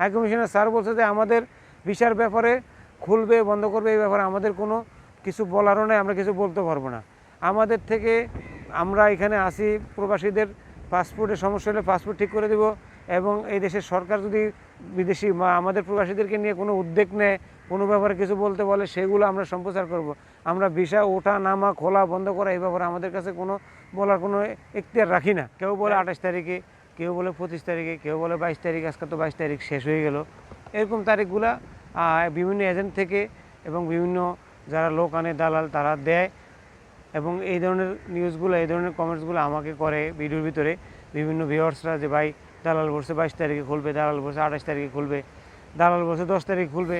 High commissioner sir বলছে যে আমাদের ভিসার ব্যাপারে খুলবে বন্ধ করবে এই ব্যাপারে আমাদের কোনো কিছু বলারও নেই আমরা কিছু বলতে পারব না। আমাদের থেকে আমরা এখানে আসি প্রবাসীদের পাসপোর্টের সমস্যা হলে পাসপোর্ট ঠিক করে দেব এবং এই দেশের সরকার যদি বিদেশি বা আমাদের প্রবাসীদেরকে নিয়ে কোনো উদ্যোগ নেয় কোনো ব্যাপারে কিছু বলতে বলে সেগুলো আমরা সম্প্রচার করব। আমরা ভিসা ওঠা নামা খোলা বন্ধ করা এই ব্যাপারে আমাদের কাছে কোনো বলার কোনো এখতিয়ার রাখি না। কেউ বলে আঠাশ তারিখে কেউ বলে পঁচিশ তারিখে, কেউ বলে বাইশ তারিখ, আজকে তো বাইশ তারিখ শেষ হয়ে গেল। এরকম তারিখগুলা বিভিন্ন এজেন্ট থেকে এবং বিভিন্ন যারা লোক আনে দালাল, তারা দেয়। এবং এই ধরনের নিউজগুলো এই ধরনের কমেন্টসগুলো আমাকে করে ভিডিওর ভিতরে। বিভিন্ন ভিউয়ার্সরা যে, ভাই, দালাল বলছে বাইশ তারিখে খুলবে, দালাল বলছে আঠাশ তারিখে খুলবে, দালাল বলছে দশ তারিখে খুলবে।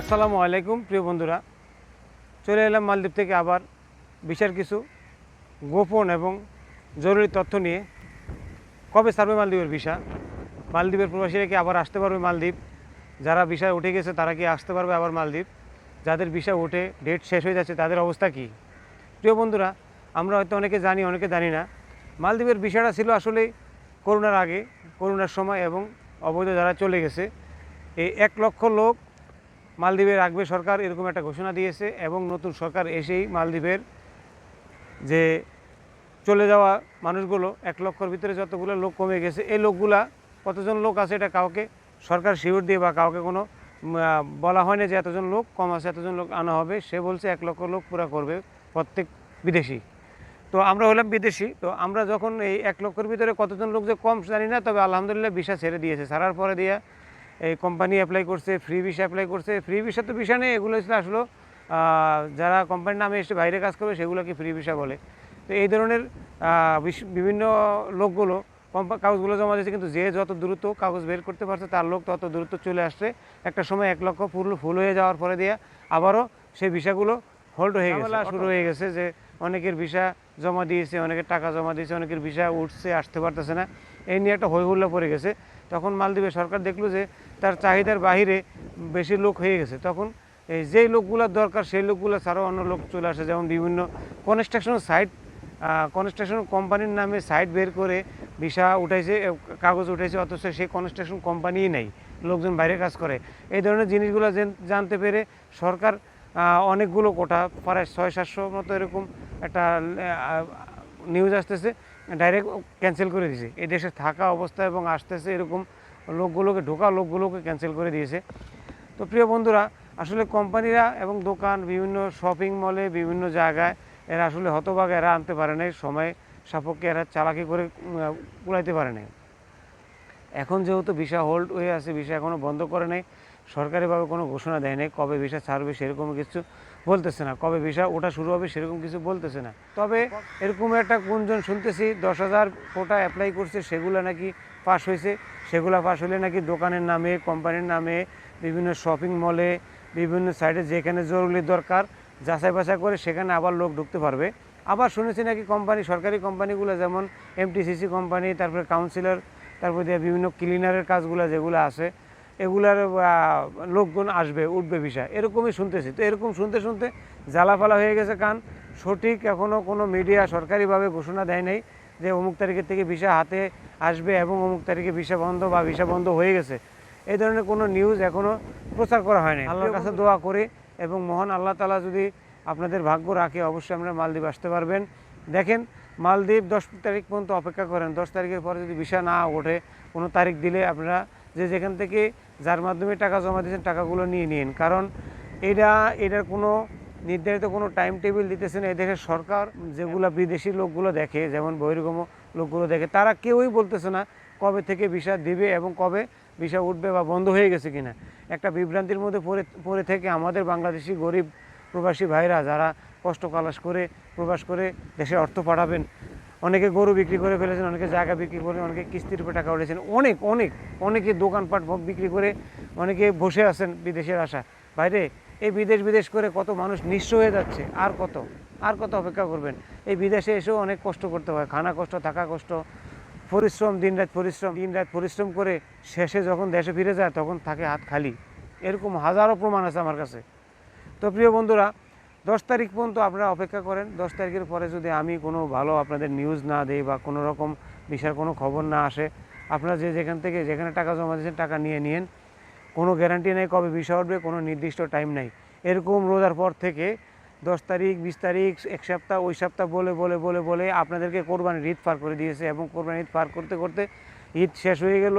আসসালামু আলাইকুম, প্রিয় বন্ধুরা। চলে এলাম মালদ্বীপ থেকে আবার। বিশাল কিছু গোপন এবং জরুরি তথ্য নিয়ে। কবে ছাড়বে মালদ্বীপের ভিসা? মালদ্বীপের প্রবাসীরা কি আবার আসতে পারবে মালদ্বীপ? যারা ভিসা উঠে গেছে, তারা কি আসতে পারবে আবার মালদ্বীপ? যাদের ভিসা উঠে ডেট শেষ হয়ে যাচ্ছে, তাদের অবস্থা কি? প্রিয় বন্ধুরা, আমরা হয়তো অনেকে জানি অনেকে জানি না। মালদ্বীপের ভিসাটা ছিল আসলে করোনার আগে, করোনার সময় এবং অবৈধ যারা চলে গেছে, এই এক লক্ষ লোক মালদ্বীপে রাখবে সরকার এরকম একটা ঘোষণা দিয়েছে এবং নতুন সরকার এসেই মালদ্বীপের যে চলে যাওয়া মানুষগুলো, এক লক্ষর ভিতরে যতগুলো লোক কমে গেছে, এই লোকগুলা কতজন লোক আছে এটা কাউকে সরকার শিওর দিয়ে বা কাউকে কোনো বলা হয় না যে এতজন লোক কম আছে, এতজন লোক আনা হবে। সে বলছে এক লক্ষ লোক পুরা করবে প্রত্যেক বিদেশি। তো আমরা হলাম বিদেশি, তো আমরা যখন এই এক লক্ষের ভিতরে কতজন লোক যে কম জানি না, তবে আলহামদুলিল্লাহ ভিসা ছেড়ে দিয়েছে। ছাড়ার পরে দিয়ে এই কোম্পানি অ্যাপ্লাই করছে ফ্রি ভিসা অ্যাপ্লাই করছে। ফ্রি ভিসা তো ভিসা নেই এগুলো ছিল আসলে যারা কোম্পানির নামে এসে বাইরে কাজ করবে সেগুলোকে ফ্রি ভিসা বলে। তো এই ধরনের বিভিন্ন লোকগুলো কম্পা- কাগজগুলো জমা দিয়েছে কিন্তু যে যত দ্রুত কাগজ বের করতে পারছে তার লোক তত দ্রুত চলে আসছে। একটা সময় এক লক্ষ ফুল ফুল হয়ে যাওয়ার পরে দিয়ে আবারও সেই ভিসাগুলো হোল্ড হয়ে গেছে শুরু হয়ে গেছে যে অনেকের ভিসা জমা দিয়েছে অনেকের টাকা জমা দিয়েছে, অনেকের ভিসা উঠছে, আসতে পারতেছে না। এই নিয়ে একটা হৈহুল্লা পড়ে গেছে। তখন মালদ্বীপের সরকার দেখল যে তার চাহিদার বাহিরে বেশি লোক হয়ে গেছে। তখন এই যেই লোকগুলোর দরকার, সেই লোকগুলো ছাড়াও অন্য লোক চলে আসে। যেমন বিভিন্ন কনস্ট্রাকশন সাইট কনস্ট্রাকশন কোম্পানির নামে সাইট বের করে ভিসা উঠাইছে কাগজ উঠাইছে, অথচ সেই কনস্ট্রাকশন কোম্পানিই নেই। লোকজন বাইরে কাজ করে। এই ধরনের জিনিসগুলো জেন- জানতে পেরে সরকার অনেকগুলো কোটা, প্রায় ছয় সাতশো মতো এরকম একটা নিউজ আসতেছে ডাইরেক্ট ক্যান্সেল করে দিয়েছে। এই দেশে থাকা অবস্থা এবং আসতেছে এরকম লোকগুলোকে, ঢোকা লোকগুলোকে ক্যান্সেল করে দিয়েছে। তো প্রিয় বন্ধুরা, আসলে কোম্পানিরা এবং দোকান, বিভিন্ন শপিং মলে বিভিন্ন জায়গায় এরা আসলে হতভাগ, এরা আনতে পারে নাই। সময় সাপক্ষে এরা চালাকি করে কুলাইতে পারে নাই। এখন যেহেতু ভিসা হোল্ড হয়ে আছে, ভিসা এখনও বন্ধ করে নাই সরকারিভাবে কোনো ঘোষণা দেয় নাই, কবে ভিসা ছাড়বে সেরকম কিছু বলতেছে না, কবে ভিসা ওটা শুরু হবে সেরকম কিছু বলতেছে না। তবে এরকম একটা কোনজন শুনতেছি, দশ হাজার কোটা অ্যাপ্লাই করছে, সেগুলো নাকি পাস হয়েছে। সেগুলো পাস হলে নাকি দোকানের নামে কোম্পানির নামে, বিভিন্ন শপিং মলে বিভিন্ন সাইডে যেখানে জরুরি দরকার, যাচাই বাছাই করে সেখানে আবার লোক ঢুকতে পারবে। আবার শুনেছি নাকি কোম্পানি সরকারি কোম্পানিগুলো যেমন এমটিসিসি কোম্পানি তারপরে কাউন্সিলর তারপর বিভিন্ন ক্লিনারের কাজগুলো যেগুলো আছে এগুলার লোকজন আসবে উঠবে বিষয়। এরকমই শুনতেছি। তো এরকম শুনতে শুনতে জ্বালাফালা হয়ে গেছে কান। সঠিক এখনও কোনো মিডিয়া সরকারিভাবে ঘোষণা দেয় নাই যে অমুক তারিখের থেকে ভিসা হাতে আসবে এবং অমুক তারিখে ভিসা বন্ধ বা ভিসা বন্ধ হয়ে গেছে। এই ধরনের কোনো নিউজ এখনও প্রচার করা হয়নি। আল্লাহর কাছে দোয়া করে এবং মহান আল্লাহ তালা যদি আপনাদের ভাগ্য রাখে অবশ্যই আপনারা মালদ্বীপ আসতে পারবেন। দেখেন মালদ্বীপ দশ তারিখ পর্যন্ত অপেক্ষা করেন। দশ তারিখের পরে যদি ভিসা না ওঠে কোনো তারিখ দিলে আপনারা যে যেখান থেকে যার মাধ্যমে টাকা জমা দিয়েছেন, টাকাগুলো নিয়ে নিন। কারণ এটা, এটার কোনো নির্ধারিত কোনো টাইম টেবিল দিতেছে না। এদেশের সরকার যেগুলো বিদেশি লোকগুলো দেখে, যেমন বহির্গম লোকগুলো দেখে, তারা কেউই বলতেছে না কবে থেকে ভিসা দিবে এবং কবে ভিসা উঠবে বা বন্ধ হয়ে গেছে কিনা। একটা বিভ্রান্তির মধ্যে পড়ে পড়ে থেকে আমাদের বাংলাদেশি গরিব প্রবাসী ভাইরা যারা কষ্ট কালাস করে প্রবাস করে দেশে অর্থ পাঠাবেন অনেকে গরু বিক্রি করে ফেলেছেন, অনেকে জায়গা বিক্রি করে, অনেকে কিস্তির উপরে টাকা উঠেছেন অনেক অনেক, অনেকে দোকানপাট বিক্রি করে অনেকে বসে আছেন বিদেশের আশা বাইরে, এই বিদেশ বিদেশ করে কত মানুষ নিঃস্ব হয়ে যাচ্ছে, আর কত? আর কত অপেক্ষা করবেন? এই বিদেশে এসেও অনেক কষ্ট করতে হয়, খানা কষ্ট, থাকা কষ্ট, পরিশ্রম, দিনরাত পরিশ্রম দিনরাত পরিশ্রম করে শেষে যখন দেশে ফিরে যায়, তখন থাকে হাত খালি। এরকম হাজারো প্রমাণ আছে আমার কাছে। তো প্রিয় বন্ধুরা দশ তারিখ পর্যন্ত আপনারা অপেক্ষা করেন। দশ তারিখের পরে যদি আমি কোনো ভালো আপনাদের নিউজ না দিই বা কোনো রকম বিষয়ের কোনো খবর না আসে, আপনারা যে যেখান থেকে যেখানে টাকা জমা দিয়েছেন টাকা নিয়ে নিন। কোনো গ্যারান্টি নেই কবে বিষয় উঠবে, কোনো নির্দিষ্ট টাইম নেই। এরকম রোজার পর থেকে দশ তারিখ, বিশ তারিখ, এক সপ্তাহ, ওই সপ্তাহ বলে বলে বলে বলে আপনাদেরকে কোরবানির ঈদ পার করে দিয়েছে এবং কোরবানির ঈদ পার করতে করতে ঈদ শেষ হয়ে গেল।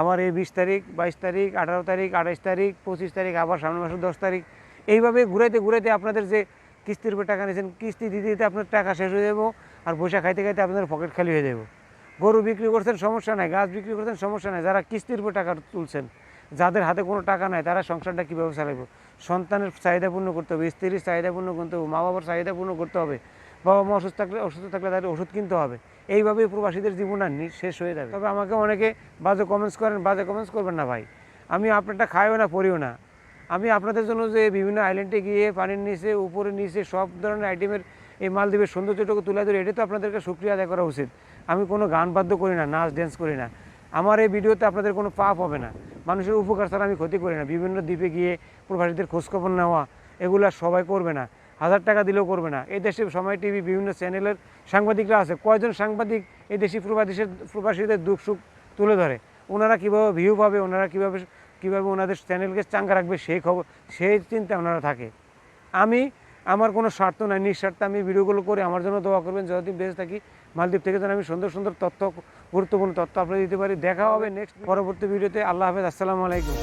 আমার এই বিশ তারিখ, বাইশ তারিখ, আঠারো তারিখ, আঠাইশ তারিখ, পঁচিশ তারিখ, আবার সামনের মাসের দশ তারিখ। এইভাবে ঘুরাইতে ঘুরাইতে আপনাদের যে কিস্তির উপর টাকা নিয়েছেন, কিস্তি দিতে দিতে আপনার টাকা শেষ হয়ে যাব আর পয়সা খাইতে খাইতে আপনাদের পকেট খালি হয়ে যাব। গরু বিক্রি করছেন সমস্যা নাই, গাছ বিক্রি করছেন সমস্যা নাই, যারা কিস্তির উপর টাকা তুলছেন, যাদের হাতে কোনো টাকা নাই, তারা সংসারটা কীভাবে চালাবো সন্তানের চাহিদা পূর্ণ করতে হবে, স্ত্রীর চাহিদা পূর্ণ করতে হবে মা বাবার চাহিদা পূর্ণ করতে হবে, বাবা মা অসুস্থ থাকলে অসুস্থ থাকলে তাদের ওষুধ কিনতে হবে। এইভাবেই প্রবাসীদের জীবন আর শেষ হয়ে যাবে। তবে আমাকে অনেকে বাজে কমেন্টস করেন, বাজে কমেন্টস করবেন না ভাই। আমি আপনারটা খাইও না, পড়িও না। আমি আপনাদের জন্য যে বিভিন্ন আইল্যান্ডে গিয়ে পানির নিচে উপরে নিচে সব ধরনের আইটেমের এই মালদ্বীপের সৌন্দর্যটুকু তুলে ধরে, এটা তো আপনাদেরকে সুক্রিয়া আদায় করা উচিত। আমি কোনো গান বাদ্য করি না, নাচ ড্যান্স করি না। আমার এই ভিডিওতে আপনাদের কোনো পাপ হবে না। মানুষের উপকার ছাড়া আমি ক্ষতি করি না। বিভিন্ন দ্বীপে গিয়ে প্রবাসীদের খোঁজখবর নেওয়া, এগুলো সবাই করবে না। হাজার টাকা দিলেও করবে না। এই দেশে সময় টিভি, বিভিন্ন চ্যানেলের সাংবাদিকরা আছে। কয়জন সাংবাদিক এই দেশি প্রবাসীদের প্রবাসীদের দুঃখ সুখ তুলে ধরে? ওনারা কীভাবে ভিউ পাবে? ওনারা কীভাবে কীভাবে ওনাদের চ্যানেলকে চাঙ্গা রাখবে, সেই খবর, সেই চিন্তা ওনারা থাকে। আমি, আমার কোনো স্বার্থ নাই, নিঃস্বার্থে আমি ভিডিওগুলো করে আমার জন্য দোয়া করবেন যতদিন বেঁচে থাকি, মালদ্বীপ থেকে যেন আমি সুন্দর সুন্দর তথ্য, গুরুত্বপূর্ণ তথ্য আপনাদের দিতে পারি। দেখা হবে নেক্সট পরবর্তী ভিডিওতে। আল্লাহ হাফেজ, আসসালামু আলাইকুম।